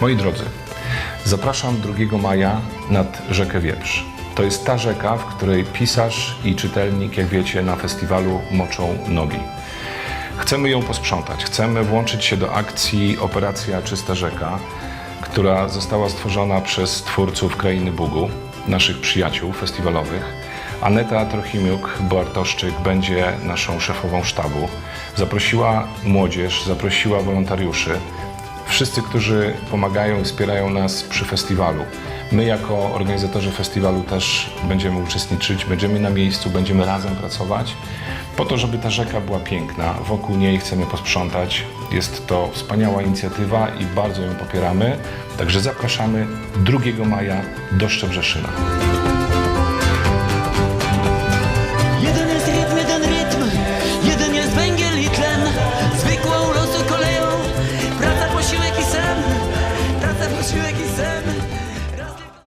Moi drodzy, zapraszam 2 maja nad rzekę Wieprz. To jest ta rzeka, w której pisarz i czytelnik, jak wiecie, na festiwalu moczą nogi. Chcemy ją posprzątać, chcemy włączyć się do akcji Operacja Czysta Rzeka, która została stworzona przez twórców Krainy Bugu, naszych przyjaciół festiwalowych. Aneta Trochimiuk-Bartoszczyk będzie naszą szefową sztabu. Zaprosiła młodzież, zaprosiła wolontariuszy, wszyscy, którzy pomagają i wspierają nas przy festiwalu. My jako organizatorzy festiwalu też będziemy uczestniczyć, będziemy na miejscu, będziemy razem pracować po to, żeby ta rzeka była piękna. Wokół niej chcemy posprzątać. Jest to wspaniała inicjatywa i bardzo ją popieramy. Także zapraszamy 2 maja do Szczebrzeszyna.